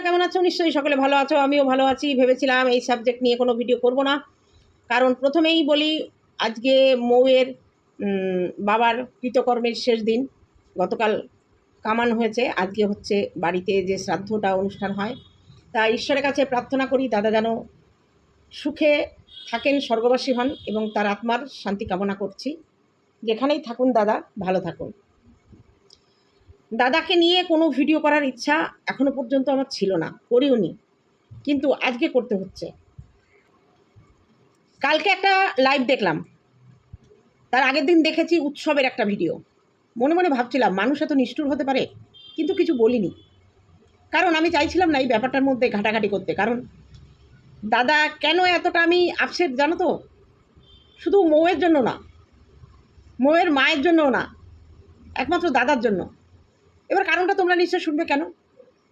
তোমরা কেমন আছো নিশ্চয়ই সকলে ভালো আছো, আমিও ভালো আছি। ভেবেছিলাম এই সাবজেক্ট নিয়ে কোনো ভিডিও করব না। কারণ প্রথমেই বলি, আজকে মৌয়ের বাবার কৃতকর্মের শেষ দিন। গতকাল কামান হয়েছে। আজকে হচ্ছে বাড়িতে যে শ্রাদ্ধটা অনুষ্ঠান হয়, তা ঈশ্বরের কাছে প্রার্থনা করি দাদা যেন সুখে থাকেন, স্বর্গবাসী হন এবং তার আত্মার শান্তি কামনা করছি। যেখানেই থাকুন দাদা, ভালো থাকুন। দাদাকে নিয়ে কোনো ভিডিও করার ইচ্ছা এখনও পর্যন্ত আমার ছিল না করিও নি কিন্তু আজকে করতে হচ্ছে। কালকে একটা লাইভ দেখলাম। তার আগের দিন দেখেছি উৎসবের একটা ভিডিও মনে মনে ভাবছিলাম, মানুষ এত নিষ্ঠুর হতে পারে, কিন্তু কিছু বলিনি। কারণ আমি চাইছিলাম না এই ব্যাপারটার মধ্যে ঘাটাঘাটি করতে। কারণ দাদা, কেন এতটা আমি আপসেট জানো তো? শুধু মৌয়ের জন্য না, মৌয়ের মায়ের জন্যও না, একমাত্র দাদার জন্য। এবার কারণটা তোমরা নিশ্চয় শুনবে কেন?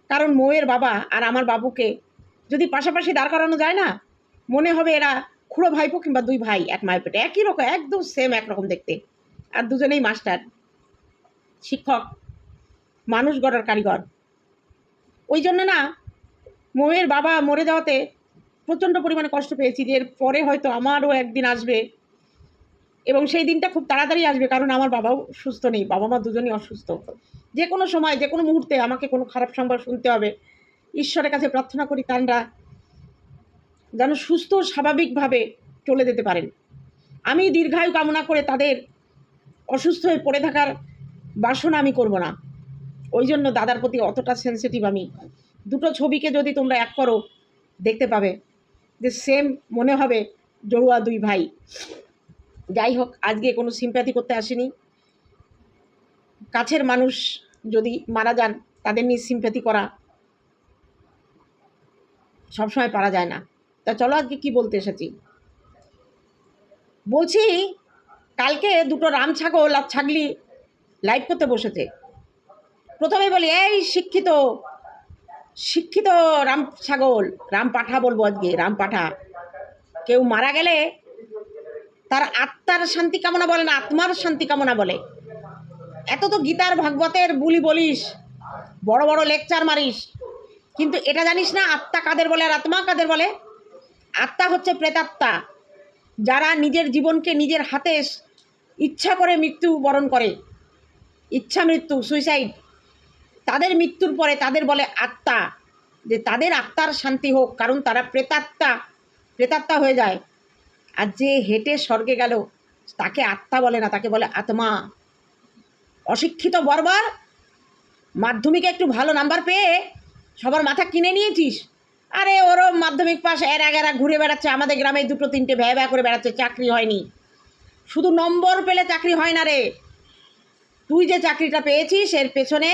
কারণ মৌয়ের বাবা আর আমার বাবুকে যদি পাশাপাশি দাঁড় করানো যায় না, মনে হবে এরা খুঁড়ো ভাইপো কিংবা দুই ভাই এক মায়ের পেটে। একই রকম, একদম সেম একরকম দেখতে। আর দুজনেই মাস্টার শিক্ষক, মানুষ গড়ার কারিগর। ওই জন্য না মৌয়ের বাবা মরে যাওয়াতে প্রচণ্ড পরিমাণে কষ্ট পেয়েছি যে এর পরে হয়তো আমারও একদিন আসবে এবং সেই দিনটা খুব তাড়াতাড়ি আসবে, কারণ আমার বাবাও সুস্থ নেই, বাবা মা দুজনই অসুস্থ। যে কোনো সময়, যে কোনো মুহূর্তে আমাকে কোনো খারাপ সংবাদ শুনতে হবে। ঈশ্বরের কাছে প্রার্থনা করি তানরা যেন সুস্থ, স্বাভাবিকভাবে চলে যেতে পারেন। আমি দীর্ঘায়ু কামনা করে তাদের অসুস্থ হয়ে পড়ে থাকার বাসনা আমি করব না। ওই জন্য দাদার প্রতি অতটা সেন্সিটিভ আমি। দুটো ছবিকে যদি তোমরা এক করো, দেখতে পাবে যে সেম মনে হবে, জড়ুয়া দুই ভাই। যাই হোক, আজকে কোনো সিম্প্যাথি করতে আসেনি। কাছের মানুষ যদি মারা যান, তাদের নিয়ে সিম্প্যাথি করা সবসময় পারা যায় না। তা চলো আজকে কি বলতে এসেছি? বলছি, কালকে দুটো রাম ছাগল আর ছাগলি লাইভ করতে বসেছে। প্রথমে বলি, এই শিক্ষিত শিক্ষিত রাম ছাগল, রাম পাঠা বলব আজকে, রাম পাঠা। কেউ মারা গেলে তার আত্মার শান্তি কামনা বলে না, আত্মার শান্তি কামনা বলে। এত তো গীতার ভাগবতের বুলি বলিস, বড় বড় লেকচার মারিস। কিন্তু এটা জানিস না, আত্মা কাদের বলে আর আত্মা কাদের বলে? আত্মা হচ্ছে প্রেতাত্মা, যারা নিজের জীবনকে নিজের হাতে ইচ্ছা করে মৃত্যু বরণ করে। ইচ্ছা মৃত্যু, সুইসাইড। তাদের মৃত্যুর পরে তাদের বলে আত্মা, যে তাদের আত্মার শান্তি হোক, কারণ তারা প্রেতাত্মা প্রেতাত্মা হয়ে যায়। আর যে হেঁটে স্বর্গে গেল, তাকে আত্মা বলে না, তাকে বলে আত্মা। অশিক্ষিত বর্বর, মাধ্যমিকে একটু ভালো নাম্বার পেয়ে সবার মাথা কিনে নিয়েছিস। আরে ওরও মাধ্যমিক পাশ, এর এরা ঘুরে বেড়াচ্ছে, আমাদের গ্রামে দুটো তিনটে ভ্যা ভ্যা করে বেড়াচ্ছে, চাকরি হয়নি। শুধু নম্বর পেলে চাকরি হয় না রে। তুই যে চাকরিটা পেয়েছিস, এর পেছনে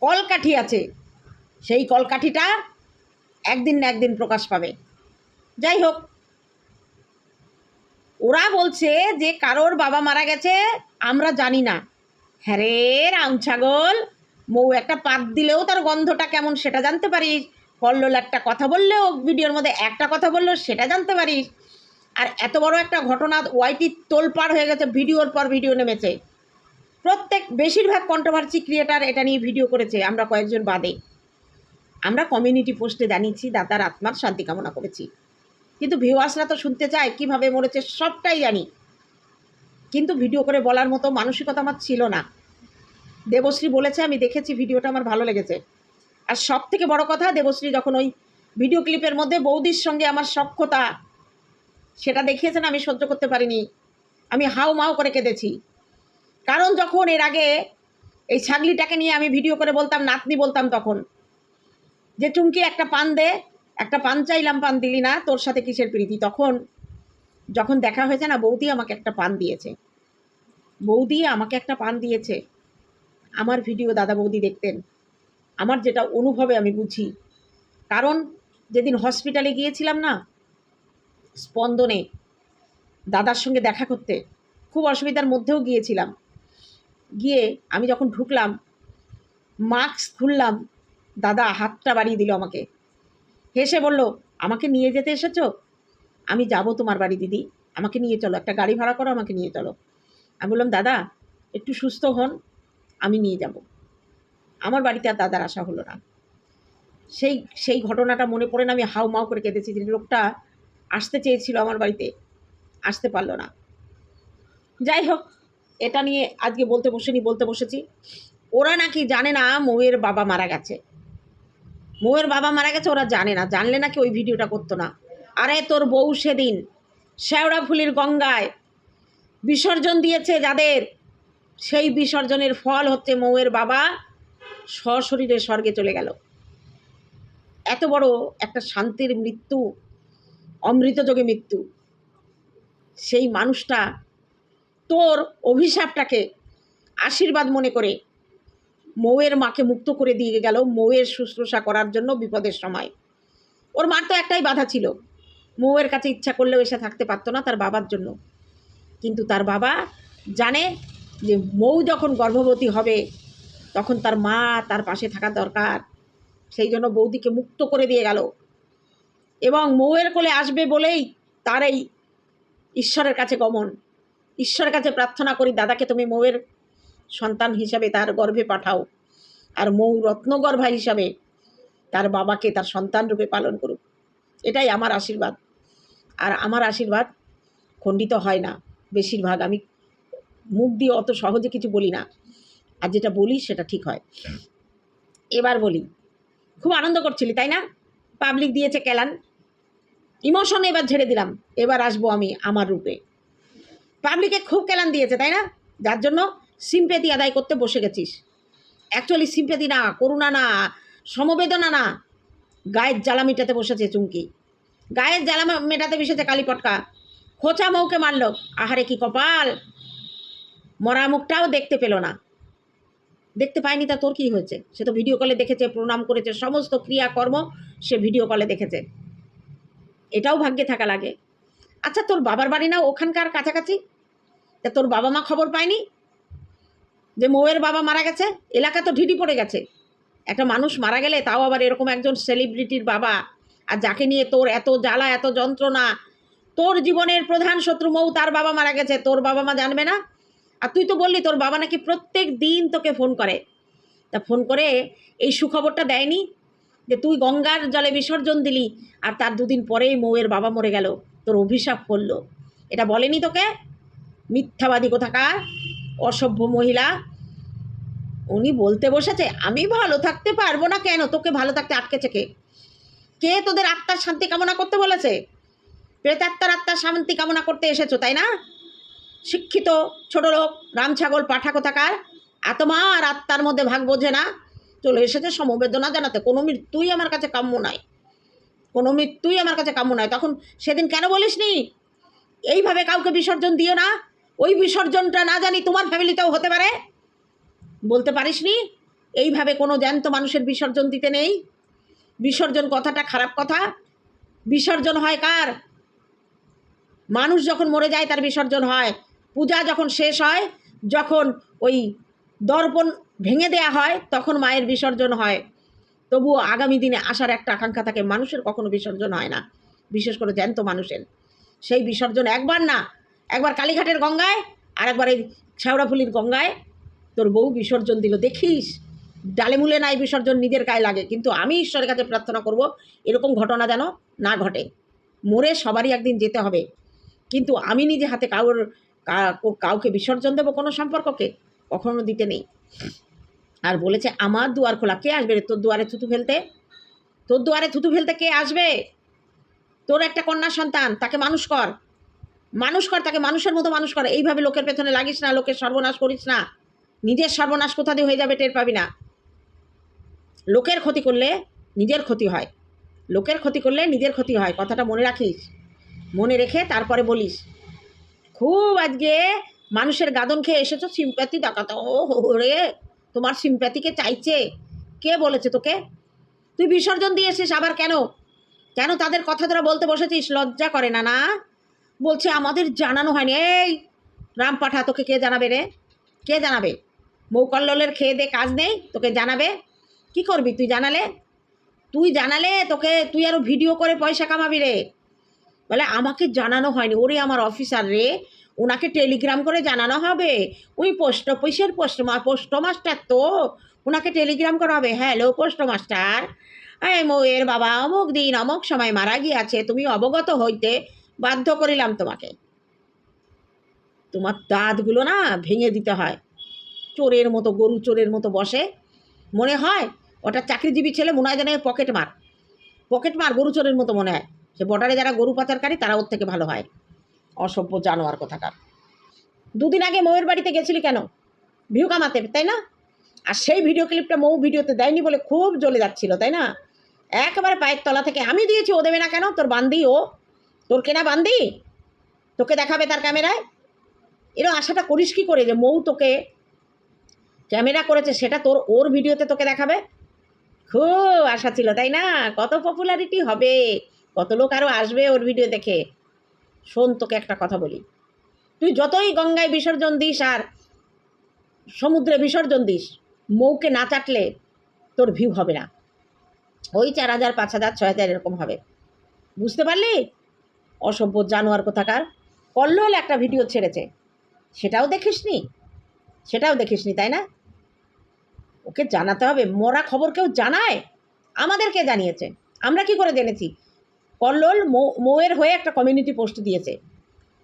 কলকাঠি আছে। সেই কলকাঠিটা একদিন না একদিন প্রকাশ পাবে। যাই হোক ওরা বলছে যে কারোর বাবা মারা গেছে, আমরা জানি না। হ্যাঁ রে রাম ছাগল, মৌ একটা পাত দিলেও তার গন্ধটা কেমন সেটা জানতে পারিস। কল্লোল একটা কথা বললেও, ভিডিওর মধ্যে একটা কথা বললেও সেটা জানতে পারিস। আর এত বড় একটা ঘটনা ওয়াইটি তোলপাড় হয়ে গেছে, ভিডিওর পর ভিডিও নেমেছে। প্রত্যেক, বেশিরভাগ কন্ট্রোভার্সি ক্রিয়েটার এটা নিয়ে ভিডিও করেছে, আমরা কয়েকজন বাদে। আমরা কমিউনিটি পোস্টে জানিয়েছি দাদার আত্মার শান্তি কামনা করেছি। কিন্তু ভিউয়ার্সরা তো শুনতে চায় কীভাবে মরেছে, সবটাই জানি। কিন্তু ভিডিও করে বলার মতো মানসিকতা আমার ছিল না। দেবশ্রী বলেছে, আমি দেখেছি ভিডিওটা আমার ভালো লেগেছে। আর সব থেকে বড় কথা, দেবশ্রী যখন ওই ভিডিও ক্লিপের মধ্যে বৌদির সঙ্গে আমার সক্ষতা সেটা দেখিয়েছেন আমি সহ্য করতে পারিনি। আমি হাউ মাউ করে কেঁদেছি। কারণ যখন এর আগে এই ছাগলিটাকে নিয়ে আমি ভিডিও করে বলতাম, নাতনি বলতাম তখন, যে, চুমকি একটা পান দে একটা পান চাইলাম, পান দিলি না, তোর সাথে কিসের প্রীতি? তখন, যখন দেখা হয়েছে না, বৌদি আমাকে একটা পান দিয়েছে। বৌদি আমাকে একটা পান দিয়েছে। আমার ভিডিও দাদা বৌদি দেখতেন। আমার যেটা অনুভবে আমি বুঝি। কারণ, যেদিন হসপিটালে গিয়েছিলাম না, স্পন্দনে, দাদার সঙ্গে দেখা করতে, খুব অসুবিধার মধ্যেও গিয়েছিলাম। গিয়ে আমি যখন ঢুকলাম, মাস্ক খুললাম, দাদা হাতটা বাড়িয়ে দিল আমাকে। হেসে বলল, আমাকে নিয়ে যেতে এসেছ? আমি যাব তোমার বাড়ি, দিদি। আমাকে নিয়ে চলো। একটা গাড়ি ভাড়া করো, আমাকে নিয়ে চলো। আমি বললাম, দাদা, একটু সুস্থ হন, আমি নিয়ে যাব। আমার বাড়িতে আর দাদার আসা হলো না। সেই সেই ঘটনাটা মনে পড়ে না, আমি হাউ মাউ করে কেঁদেছি যে লোকটা আসতে চেয়েছিল আমার বাড়িতে, আসতে পারল না। যাই হোক, এটা নিয়ে আজকে বলতে বসেনি, বলতে বসেছি। ওরা নাকি জানে না, মৌয়ের বাবা মারা গেছে। মৌয়ের বাবা মারা গেছে, ওরা জানে না। জানলে নাকি ওই ভিডিওটা করতো না। আরে তোর বউ সেদিন শেওড়া ফুলির গঙ্গায় বিসর্জন দিয়েছে যাদের। সেই বিসর্জনের ফল হচ্ছে মৌয়ের বাবা সশরীরে স্বর্গে চলে গেল। এত বড় একটা শান্তির মৃত্যু, অমৃতযোগে মৃত্যু। সেই মানুষটা তোর অভিশাপটাকে আশীর্বাদ মনে করে মৌয়ের মাকে মুক্ত করে দিয়ে গেল মৌয়ের শুশ্রূষা করার জন্য বিপদের সময়। ওর মার তো একটাই বাধা ছিল। মৌয়ের কাছে ইচ্ছা করলেও এসে থাকতে পারতো না তার বাবার জন্য। কিন্তু তার বাবা জানে যে মৌ যখন গর্ভবতী হবে, তখন তার মা তার পাশে থাকা দরকার। সেই জন্য বৌদিকে মুক্ত করে দিয়ে গেল। এবং মৌয়ের কোলে আসবে বলেই তার এই ঈশ্বরের কাছে গমন। ঈশ্বরের কাছে প্রার্থনা করি, দাদাকে তুমি মৌয়ের সন্তান হিসাবে তার গর্ভে পাঠাও। আর মৌ রত্নগর্ভা হিসাবে তার বাবাকে তার সন্তান রূপে পালন করুক। এটাই আমার আশীর্বাদ। আর আমার আশীর্বাদ খণ্ডিত হয় না। বেশিরভাগ আমি মুখ দিয়ে অত সহজে কিছু বলি না। আর যেটা বলি, সেটা ঠিক হয়। এবার বলি, খুব আনন্দ করছিলি, তাই না? পাবলিক দিয়েছে কেলান। ইমোশন এবার ঝেড়ে দিলাম। এবার আসব আমি আমার রূপে। পাবলিকে খুব কেলান দিয়েছে, তাই না? যার জন্য সিম্পেতি আদায় করতে বসে গেছিস। অ্যাকচুয়ালি সিম্পেতি না, করুণা না, সমবেদনা না। গায়ের জ্বালা মেটাতে বসেছে চুমকি। গায়ের জ্বালা মেটাতে বসেছে কালীপটকা খোঁচা মৌকে মারল। আহারে কি কপাল! মরা মুখটাও দেখতে পেল না। দেখতে পায়নি তা তোর কী হয়েছে? সে তো ভিডিও কলে দেখেছে, প্রণাম করেছে, সমস্ত ক্রিয়াকর্ম সে ভিডিও কলে দেখেছে। এটাও ভাগ্যে থাকা লাগে। আচ্ছা তোর বাবার বাড়ি না ওখানকার কাছাকাছি? তা তোর বাবা মা খবর পায়নি? যে মৌয়ের বাবা মারা গেছে, এলাকা তো ঢিডি পড়ে গেছে। একটা মানুষ মারা গেলে তাও আবার এরকম একজন সেলিব্রিটির বাবা। আর যাকে নিয়ে তোর এত জ্বালা, এত যন্ত্রণা, তোর জীবনের প্রধান শত্রু মৌ, তার বাবা মারা গেছে, তোর বাবা মা জানবে না? আর তুই তো বললি, তোর বাবা নাকি প্রত্যেক দিন তোকে ফোন করে। তা ফোন করে এই সুখবরটা দেয়নি যে তুই গঙ্গার জলে বিসর্জন দিলি আর তার দুদিন পরেই মৌয়ের বাবা মরে গেল। তোর অভিশাপ করল এটা বলেনি তোকে? মিথ্যাবাদী কোথাকার? অসভ্য মহিলা। উনি বলতে বসেছে, আমি ভালো থাকতে পারব না কেন? তোকে ভালো থাকতে আটকেছে কে কে তোদের আত্মার শান্তি কামনা করতে বলেছে? প্রেতাত্মার আত্মার শান্তি কামনা করতে এসেছ, তাই না? শিক্ষিত, ছোট লোক, রাম ছাগল, পাঠা কোথাকার। আত্মা আর আত্মার মধ্যে ভাগ বোঝে না। চলে এসেছে সমবেদনা জানাতে, কোনো মৃত্যুই আমার কাছে কাম্য নয়। কোনো মৃত্যুই আমার কাছে কাম্য নয়। তখন সেদিন কেন বলিসনি? এইভাবে কাউকে বিসর্জন দিও না। ওই বিসর্জনটা না জানি তোমার ফ্যামিলিতেও হতে পারে। বলতে পারিসনি? এইভাবে কোনো জ্যান্ত মানুষের বিসর্জন দিতে নেই। বিসর্জন কথাটা খারাপ কথা। বিসর্জন হয় কার? মানুষ যখন মরে যায় তার বিসর্জন হয়। পূজা যখন শেষ হয়, যখন ওই দর্পণ ভেঙে দেয়া হয়, তখন মায়ের বিসর্জন হয়। তবুও আগামী দিনে আসার একটা আকাঙ্ক্ষা থাকে, মানুষের কখনো বিসর্জন হয় না, বিশেষ করে জ্যান্ত মানুষের। সেই বিসর্জন একবার না একবার কালীঘাটের গঙ্গায় আর একবার এই শেওড়াফুলির গঙ্গায়। তোর বউ বিসর্জন দিল। দেখিস, ডালে মূলে নাই বিসর্জন, নিজের গায়ে লাগে। কিন্তু আমি ঈশ্বরের কাছে প্রার্থনা করব, এরকম ঘটনা যেন না ঘটে। মোরে সবারই একদিন যেতে হবে। কিন্তু আমি নিজে হাতে কাউর কাউকে বিসর্জন দেবো কোনো সম্পর্ককে? কখনো দিতে নেই। আর বলেছে, আমার দুয়ার খোলা, কে আসবে রে? তোর দুয়ারে থুতু ফেলতে? তোর দুয়ারে থুতু ফেলতে কে আসবে? তোর একটা কন্যা সন্তান, তাকে মানুষ কর। মানুষ কর, তাকে মানুষের মতো মানুষ কর। এইভাবে লোকের পেছনে লাগিস না, লোকের সর্বনাশ করিস না। নিজের সর্বনাশ কোথা দিয়ে হয়ে যাবে টের পাবি না। লোকের ক্ষতি করলে নিজের ক্ষতি হয়। লোকের ক্ষতি করলে নিজের ক্ষতি হয়। কথাটা মনে রাখিস। মনে রেখে তারপরে বলিস। খুব আজকে মানুষের গাদন খেয়ে এসেছ সিম্প্যাথি দেখাতে। ও রে, তোমার সিম্প্যাথিকে চাইছে? কে বলেছে তোকে? তুই বিসর্জন দিয়েছিস আবার কেন? কেন তাদের কথা তোরা বলতে বসেছিস? লজ্জা করে না না? বলছে, আমাদের জানানো হয়নি। এই, রাম পাঠা, তোকে কে জানাবে রে? কে জানাবে? মৌকল্লোলের খেয়ে দে, কাজ নেই, তোকে জানাবে। কি করবি তুই জানালে? তুই জানালে তোকে, তুই আরও ভিডিও করে পয়সা কামাবি রে। বলে, আমাকে জানানো হয়নি। ওরে আমার অফিসার রে, ওনাকে টেলিগ্রাম করে জানানো হবে। উনি পোস্ট অফিসের পোস্ট পোস্ট মাস্টার তো, ওনাকে টেলিগ্রাম করা হবে। Hello post master. এই মৌয়ের বাবা অমুক দিন অমুক সময় মারা গিয়াছে। তুমি অবগত হইতে বাধ্য করিলাম তোমাকে। তোমার দাঁতগুলো না ভেঙে দিতে হয়। চোরের মতো, গরু চোরের মতো বসে। মনে হয় ওটা চাকরিজীবী ছেলে মনে হয় যেন পকেট মার। পকেট মার, গরু চোরের মতো মনে হয়। সে বর্ডারে যারা গরু পাচারকারী, তারা ওর থেকে ভালো হয়। অসভ্য জানোয়ার কোথাকার। দুদিন আগে মৌয়ের বাড়িতে গেছিলি কেন? ভিউ কামাতে, তাই না? আর সেই ভিডিও ক্লিপটা মৌ ভিডিওতে দেয়নি বলে খুব জ্বলে যাচ্ছিল, তাই না? একেবারে পায়ের তলা থেকে আমি দিয়েছি, ও দেবে না কেন? তোর বান্দি ও তোর কেনা বান্দি? তোকে দেখাবে তার ক্যামেরায়? এরও আশাটা করিস কি করে যে মৌ তোকে ক্যামেরা করেছে, সেটা তোর, ওর ভিডিওতে তোকে দেখাবে? খুব আশা ছিল, তাই না? কত পপুলারিটি হবে। কত লোক আরও আসবে ওর ভিডিও দেখে। শোন, তোকে একটা কথা বলি। তুই যতই গঙ্গায় বিসর্জন দিস আর সমুদ্রে বিসর্জন দিস, মৌকে না চাটলে তোর ভিউ হবে না। ওই চার হাজার, পাঁচ হাজার, ছয় হাজার এরকম হবে। বুঝতে পারলি? অসভ্য জানোয়ার কোথাকার, কল্লোল একটা ভিডিও ছেড়েছে। সেটাও দেখিসনি? সেটাও দেখিসনি, তাই না? ওকে জানাতে হবে, মরা খবর কেউ জানায়? আমাদেরকে জানিয়েছে? আমরা কি করে জেনেছি? কল্লোল মৌয়ের হয়ে একটা কমিউনিটি পোস্ট দিয়েছে।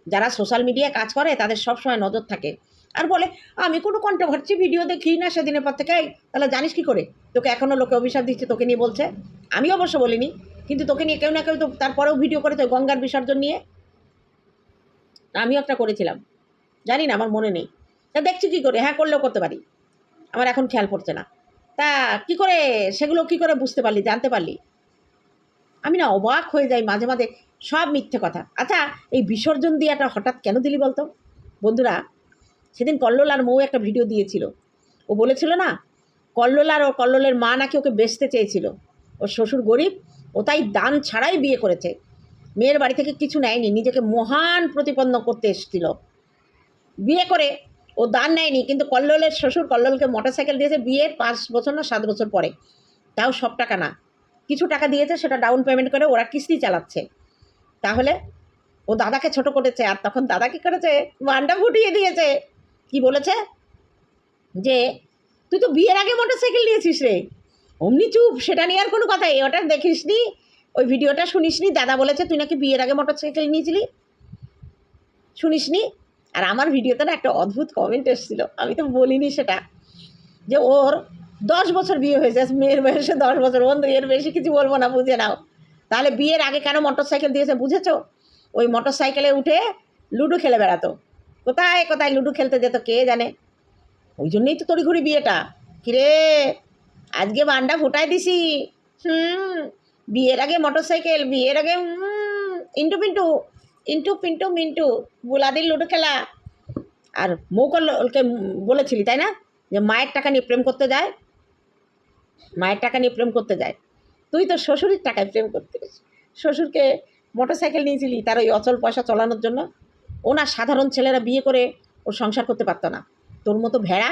যারা সোশ্যাল মিডিয়ায় কাজ করে, তাদের সব সময় নজর থাকে। আর বলে, আমি কোনো কন্ট্রোভার্সি ভিডিও দেখি না সেদিনের পর থেকে তাহলে জানিস কি করে? তোকে এখনও লোকে অভিশাপ দিচ্ছে, তোকে নিয়ে বলছে? আমি অবশ্য বলিনি। কিন্তু তোকে নিয়ে কেউ না কেউ তো তারপরেও ভিডিও করেছে গঙ্গার বিসর্জন নিয়ে। আমিও একটা করেছিলাম। জানি না, আমার মনে নেই। তা দেখছি কী করে? হ্যাঁ করলেও করতে পারি। আমার এখন খেয়াল পড়ছে না। তা কি করে? সেগুলো কি করে বুঝতে পারলি, জানতে পারলি? আমি না অবাক হয়ে যাই মাঝে মাঝে। সব মিথ্যে কথা। আচ্ছা এই বিসর্জন দিয়াটা হঠাৎ কেন দিলি বলতো? বন্ধুরা, সেদিন কল্লোল আর মৌ একটা ভিডিও দিয়েছিল। ও বলেছিল না কল্লোল আর ও কল্লোলের মা নাকি ওকে বেচতে চেয়েছিল। ওর শ্বশুর গরিব ও তাই দান ছাড়াই বিয়ে করেছে। মেয়ের বাড়ি থেকে কিছু নেয়নি, নিজেকে মহান প্রতিপন্ন করতে এসেছিল। বিয়ে করে ও দান নেয়নি, কিন্তু কল্লোলের শ্বশুর কল্লোলকে মোটরসাইকেল দিয়েছে বিয়ের পাঁচ বছর না সাত বছর পরে। তাও সব টাকা না। কিছু টাকা দিয়েছে, সেটা ডাউন পেমেন্ট করে ওরা কিস্তি চালাচ্ছে। তাহলে ও দাদাকে ছোট করেছে, আর তখন দাদা কী করেছে? মানটা ফুটিয়ে দিয়েছে। কি বলেছে? যে, তুই তো বিয়ের আগে মোটরসাইকেল নিয়েছিস রে। অমনি চুপ, সেটা নিয়ে আর কোনো কথাই ওটা দেখিসনি? ওই ভিডিওটা শুনিসনি? দাদা বলেছে তুই নাকি বিয়ের আগে মোটরসাইকেল নিয়েছিলি? শুনিসনি? আর আমার ভিডিওতে না একটা অদ্ভুত কমেন্ট এসেছিল। আমি তো বলিনি সেটা। যে ওর দশ বছর বিয়ে হয়েছে মেয়ের বয়সে দশ বছর বন্ধু এর বেশি কিছু বলব না, বুঝে নাও। তাহলে বিয়ের আগে কেন মোটর সাইকেল দিয়েছে, বুঝেছ? ওই মোটর সাইকেলে উঠে লুডো খেলে বেড়াতো। কোথায় কোথায় লুডো খেলতে যেত, কে জানে? ওই জন্যই তো তড়িঘড়ি বিয়েটা। কিরে? আজকে বান্ডা ফুটাই দিছি। হুম, বিয়ের আগে মোটর সাইকেল বিয়ের আগে ইন্টু পিন্টু ইন্টু পিন্টু মিন্টু, বুলাদির লুডো খেলা। আর মৌকলকে বলেছিলি, তাই না? যে মায়ের টাকা নিয়ে প্রেম করতে যায়। মায়ের টাকা নিয়ে প্রেম করতে যায়। তুই তো শ্বশুরের টাকায় প্রেম করতে শ্বশুরকে মোটর সাইকেল নিয়েছিলি তার ওই অচল পয়সা চলানোর জন্য। ও না সাধারণ ছেলেরা বিয়ে করে ও সংসার করতে পারতো না। তোর মতো ভেড়া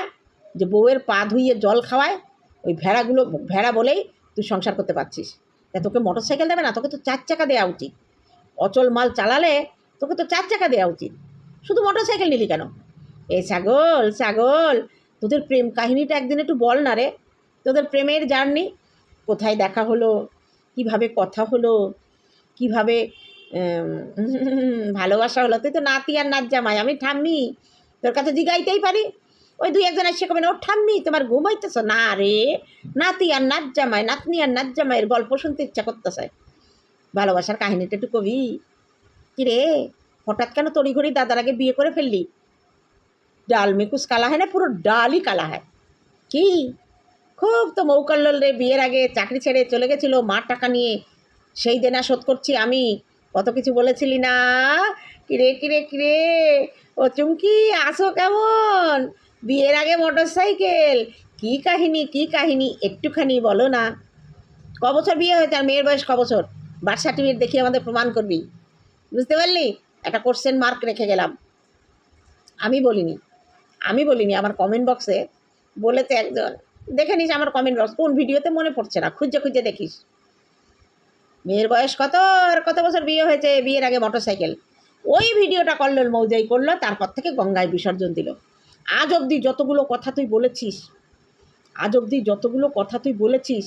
যে বউয়ের পা ধুইয়ে জল খাওয়ায় ওই ভেড়াগুলো, ভেড়া বলেই তুই সংসার করতে পারছিস। তা তোকে মোটর সাইকেল দেবে না? তোকে তো চার চাকা দেওয়া উচিত। অচল মাল চালালে তোকে তো চার চাকা দেওয়া উচিত। শুধু মোটর সাইকেল নিলি কেন? এ ছাগল ছাগল, তোদের প্রেম কাহিনীটা একদিন একটু বল না রে। তোদের প্রেমের জার্নি, কোথায় দেখা হলো, কীভাবে কথা হলো, কীভাবে ভালোবাসা হলো। তুই তো নাতি আর জামাই আমি ঠাম্মি, তোর কাছে জিগাইতেই পারি। ওই দুই একজন এসে কবেন ও ঠাম্মি, তোমার ঘুম হইতেছ না রে, নাতি আর নাচ জামাই নাতনি আর নাচ জামাইয়ের গল্প শুনতে ইচ্ছা করতেছে। ভালোবাসার কাহিনীটা একটু কবি। কি রে, হঠাৎ কেন তড়িঘড়ি দাদার আগে বিয়ে করে ফেললি? ডাল মেকুস কালা হয় না, পুরো ডালই কালা হয় কি? খুব তো মৌকাল্ল রে, বিয়ের আগে চাকরি ছেড়ে চলে গেছিল মার টাকা নিয়ে। সেই দেনা শোধ করছি আমি, কত কিছু বলেছিলি না? কিরে কিরে কিরে ও চুমকি, আসো কেমন? বিয়ের আগে মোটর সাইকেল কী কাহিনী কী কাহিনী? একটুখানি বলো না। ক বছর বিয়ে হয়েছে আর মেয়ের বয়স ক বছর বার্থ সার্টিফিকেট দেখিয়ে আমাদের প্রমাণ করবি। বুঝতে পারলি? একটা কোশ্চেন মার্ক রেখে গেলাম। আমি বলিনি। আমি বলিনি, আমার কমেন্ট বক্সে বলেছে একজন। দেখে নিস আমার কমেন্ট বক্স কোন ভিডিওতে মনে পড়ছে না? খুঁজে খুঁজে দেখিস। মেয়ের বয়স কত আর কত বছর বিয়ে হয়েছে? বিয়ের আগে মোটর সাইকেল ওই ভিডিওটা কল্লোল মৌজাই করল, তারপর থেকে গঙ্গায় বিসর্জন দিল। আজ অবধি যতগুলো কথা তুই বলেছিস, আজ অবধি যতগুলো কথা তুই বলেছিস,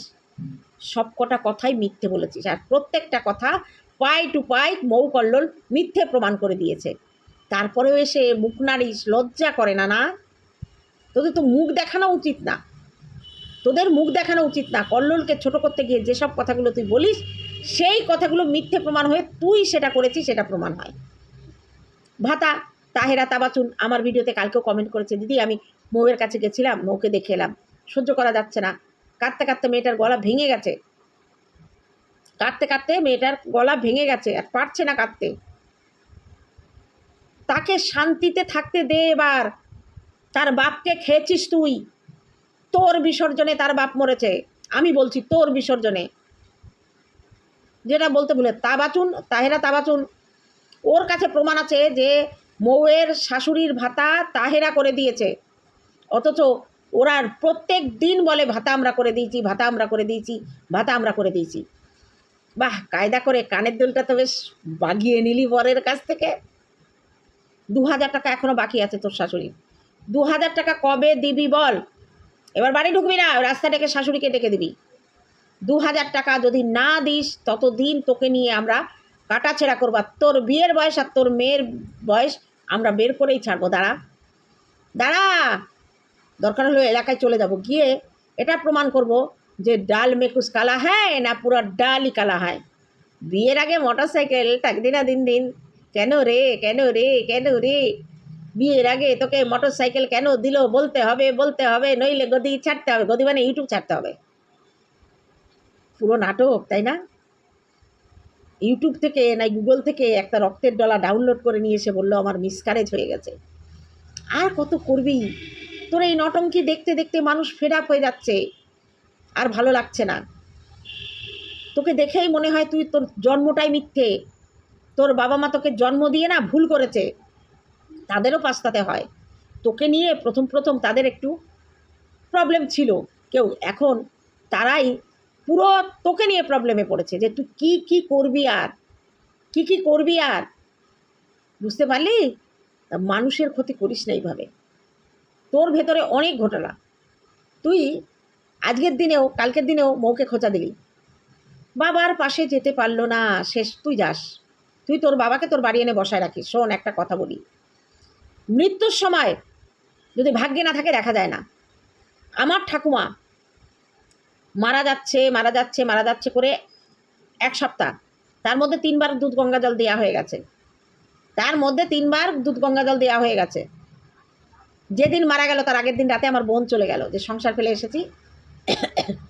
সব কটা কথাই মিথ্যে বলেছিস। আর প্রত্যেকটা কথা পাই টু পাই মৌ কল্লোল মিথ্যে প্রমাণ করে দিয়েছে। তারপরেও এসে মুখ নাড়িস, লজ্জা করে না না? তোদের তো মুখ দেখানো উচিত না। তোদের মুখ দেখানো উচিত না। কল্লোলকে ছোট করতে গিয়ে যেসব কথাগুলো তুই বলিস, সেই কথাগুলো মিথ্যে প্রমাণ হয়ে তুই সেটা করেছিস, সেটা প্রমাণ হয়। ভাতা তাহেরা তাবাচুন আমার ভিডিওতে কালকেও কমেন্ট করেছে, দিদি, আমি মৌয়ের কাছে গেছিলাম, মৌকে দেখে এলাম। সহ্য করা যাচ্ছে না। কাঁদতে কাঁদতে মেয়েটার গলা ভেঙে গেছে। কাঁদতে কাঁদতে মেয়েটার গলা ভেঙে গেছে, আর পারছে না কাঁদতে। তাকে শান্তিতে থাকতে দে এবার। তার বাপকে খেয়েছিস তুই। তোর বিসর্জনে তার বাপ মরেছে। আমি বলছি তোর বিসর্জনে। যেটা বলতে ভুলে তা বাচুন তাহেরা তা বাচুন ওর কাছে প্রমাণ আছে যে মৌয়ের শাশুড়ির ভাতা তাহেরা করে দিয়েছে। অথচ ওরা প্রত্যেক দিন বলে, ভাতা আমরা করে দিয়েছি, ভাতা আমরা করে দিয়েছি, ভাতা আমরা করে দিয়েছি। বাহ, কায়দা করে কানের দুলটা তো বেশ বাগিয়ে নিলি বরের কাছ থেকে। দু হাজার টাকা এখনও বাকি আছে তোর শাশুড়ির। দু হাজার টাকা কবে দিবি বল? এবার বাড়ি ঢুকবি না, রাস্তা ডেকে শাশুড়িকে ডেকে দিবি। দু হাজার টাকা যদি না দিস, ততদিন তোকে নিয়ে আমরা কাটাছেড়া করব। তোর বিয়ের বয়স আর তোর মেয়ের বয়স আমরা বের করেই ছাড়বো। দাঁড়া। দাঁড়া। দরকার হলে এলাকায় চলে যাব। গিয়ে এটা প্রমাণ করব যে ডাল মেকুস কালা হ্যায় না পুরো ডালই কালা হয়। বিয়ের আগে মোটর সাইকেল থাকদি না দিন দিন। কেন রে? কেন রে? কেন রে? বিয়ের আগে তোকে মোটর সাইকেল কেন দিল? বলতে হবে বলতে হবে। নইলে গদি ছাড়তে হবে। গদি মানে ইউটিউব ছাড়তে হবে। পুরো নাটক, তাই না? ইউটিউব থেকে না গুগল থেকে একটা রক্তের ডলা ডাউনলোড করে নিয়ে এসে বলল, আমার মিসকারেজ হয়ে গেছে। আর কত করবি? তোর এই নটঙ্কি দেখতে দেখতে মানুষ ফেড হয়ে যাচ্ছে। আর ভালো লাগছে না। তোকে দেখেই মনে হয় তুই তোর জন্মটাই মিথ্যে। তোর বাবা মা তোকে জন্ম দিয়ে না ভুল করেছে। তাদেরও পাস্তাতে হয়। তোকে নিয়ে প্রথম প্রথম তাদের একটু প্রবলেম ছিল। কেউ এখন তারাই পুরো তোকে নিয়ে প্রবলেমে পড়েছে যে তুই কি কি করবি আর? কি কি করবি আর? বুঝতে পারলি? তা মানুষের ক্ষতি করিস না এইভাবে। তোর ভেতরে অনেক ঘটনা। তুই আজকের দিনেও, কালকের দিনেও মৌকে খোঁচা দিলি। বাবার পাশে যেতে পারল না, শেষ, তুই যাস। তুই তোর বাবাকে তোর বাড়ি এনে বসায় রাখিস। শোন, একটা কথা বলি। মৃত্যুর সময় যদি ভাগ্যে না থাকে, দেখা যায় না। আমার ঠাকুমা মারা যাচ্ছে মারা যাচ্ছে মারা যাচ্ছে করে এক সপ্তাহ। তার মধ্যে তিনবার দুধ গঙ্গা জল দেওয়া হয়ে গেছে। তার মধ্যে তিনবার দুধ গঙ্গা জল দেওয়া হয়ে গেছে। যেদিন মারা গেল, তার আগের দিন রাতে আমার বোন চলে গেল, যে সংসার ফেলে এসেছি।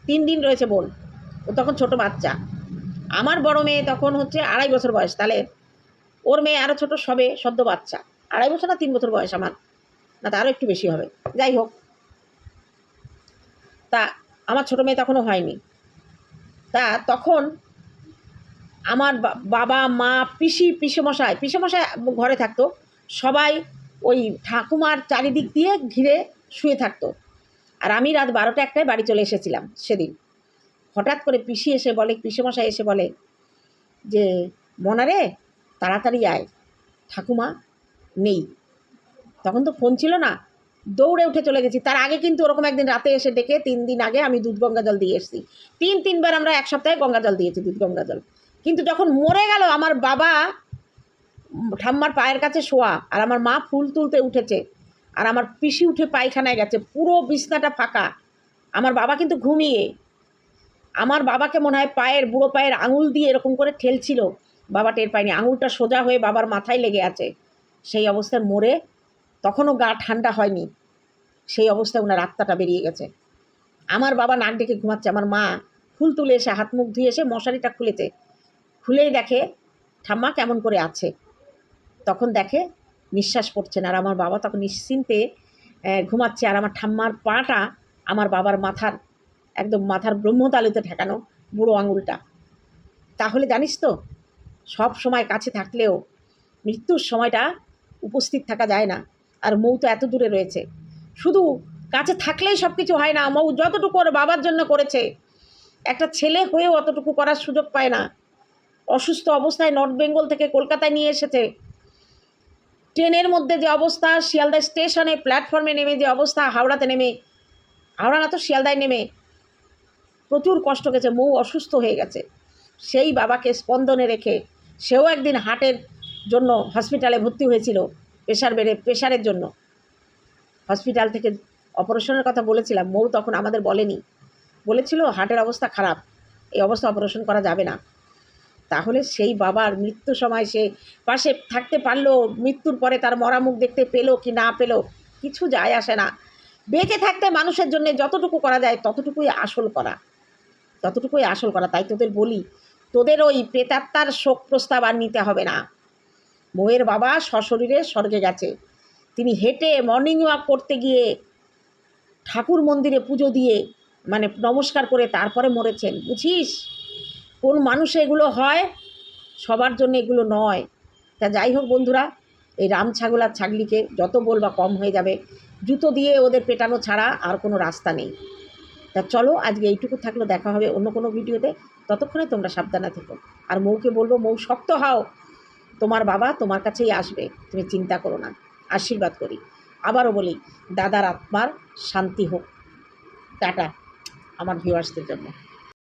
তিন দিন রয়েছে বোন, ও তখন ছোট বাচ্চা। আমার বড় মেয়ে তখন হচ্ছে আড়াই বছর বয়স, তাহলে ওর মেয়ে আরও ছোট সবে, সদ্য বাচ্চা। আড়াই বছর না, তিন বছর বয়স আমার। না তারও একটু বেশি হবে। যাই হোক। তা আমার ছোটো মেয়ে তখনও হয়নি। তা তখন আমার বাবা, মা, পিসি, পিসেমশাই পিসেমশাই ঘরে থাকতো। সবাই ওই ঠাকুমার চারিদিক দিয়ে ঘিরে শুয়ে থাকতো। আর আমি রাত বারোটা একটায় বাড়ি চলে এসেছিলাম সেদিন। হঠাৎ করে পিসি এসে বলে, পিসেমশাই এসে বলে যে, মনারে, তাড়াতাড়ি আয়। ঠাকুমা নেই। তখন তো ফোন ছিল না। দৌড়ে উঠে চলে গেছি। তার আগে কিন্তু ওরকম একদিন রাতে এসে ডেকে তিন দিন আগে আমি দুধ গঙ্গা জল দিয়ে এসেছি। তিন তিনবার আমরা এক সপ্তাহে গঙ্গা জল দিয়েছি, দুধ গঙ্গা জল। কিন্তু যখন মরে গেল আমার বাবা ঠাম্মার পায়ের কাছে শোয়া আর আমার মা ফুল তুলতে উঠেছে আর আমার পিসি উঠে পায়খানায় গেছে, পুরো বিছনাটা ফাঁকা। আমার বাবা কিন্তু ঘুমিয়ে। আমার বাবাকে মনে হয় পায়ের, বুড়ো পায়ের আঙুল দিয়ে এরকম করে ঠেলছিল। বাবা টের পায়নি। আঙুলটা সোজা হয়ে বাবার মাথায় লেগে আছে। সেই অবস্থায় মরে তখনও গা ঠান্ডা হয়নি। সেই অবস্থায় ওনার আত্মাটা বেরিয়ে গেছে। আমার বাবা নাক ডেকে ঘুমাচ্ছে, আমার মা ফুল তুলে এসে হাত মুখ ধুয়ে এসে মশারিটা খুলেছে। খুলেই দেখে, ঠাম্মা কেমন করে আছে? তখন দেখে, নিঃশ্বাস পড়ছে না। আর আমার বাবা তখন নিশ্চিন্তে ঘুমাচ্ছে। আর আমার ঠাম্মার পাটা আমার বাবার মাথার, একদম মাথার ব্রহ্মতালুতে ঠেকানো বুড়ো আঙুলটা। তাহলে জানিস তো, সব সময় কাছে থাকলেও মৃত্যুর সময়টা উপস্থিত থাকা যায় না। আর মৌ তো এত দূরে রয়েছে। শুধু কাছে থাকলেই সব কিছু হয় না, মৌ যতটুকু ওর বাবার জন্য করেছে। একটা ছেলে হয়েও অতটুকু করার সুযোগ পায় না। অসুস্থ অবস্থায় নর্থ বেঙ্গল থেকে কলকাতায় নিয়ে এসেছে। ট্রেনের মধ্যে যে অবস্থা, শিয়ালদা স্টেশনে প্ল্যাটফর্মে নেমে যে অবস্থা, হাওড়াতে নেমে, হাওড়া না তো শিয়ালদায় নেমে প্রচুর কষ্ট গেছে, মৌ অসুস্থ হয়ে গেছে। সেই বাবাকে স্পন্দনে রেখে সেও একদিন হার্টের জন্য হসপিটালে ভর্তি হয়েছিল। প্রেশার বেড়ে প্রেশারের জন্য। হসপিটাল থেকে অপারেশনের কথা বলেছিলাম, মৌ তখন আমাদের বলেনি। বলেছিল হার্টের অবস্থা খারাপ, এই অবস্থা অপারেশন করা যাবে না। তাহলে সেই বাবার মৃত্যু সময় সে পাশে থাকতে পারল, মৃত্যুর পরে তার মরা মুখ দেখতে পেল কি না পেল, কিছু যায় আসে না। বেঁচে থাকতে মানুষের জন্য যতটুকু করা যায়, ততটুকুই আসল করা। ততটুকুই আসল করা, তাই তোদের বলি, তোদের ওই প্রেতাত্মার শোক প্রস্তাব আর নিতে হবে না। বউয়ের বাবা সশরীরে স্বর্গে গেছে। তিনি হেঁটে মর্নিং ওয়াক করতে গিয়ে ঠাকুর মন্দিরে পুজো দিয়ে মানে নমস্কার করে তারপরে মরেছেন। বুঝিস? কোন মানুষে এগুলো হয়? সবার জন্য এগুলো নয়। তা যাই হোক বন্ধুরা, এই রাম ছাগল আর ছাগলিকে যত বলবা কম হয়ে যাবে। জুতো দিয়ে ওদের পেটানো ছাড়া আর কোনো রাস্তা নেই। তা চলো, আজকে এইটুকু থাকল। দেখা হবে অন্য কোনো ভিডিওতে। ততক্ষণে তোমরা সাবধানে থেকো। আর মৌকে বলব, মৌ শক্ত হও। তোমার বাবা তোমার কাছেই আসবে, তুমি চিন্তা করো না, আশীর্বাদ করি। আবারও বলি, দাদার আত্মার শান্তি হোক। টাটা, আমার ভিউয়ার্সদের জন্য।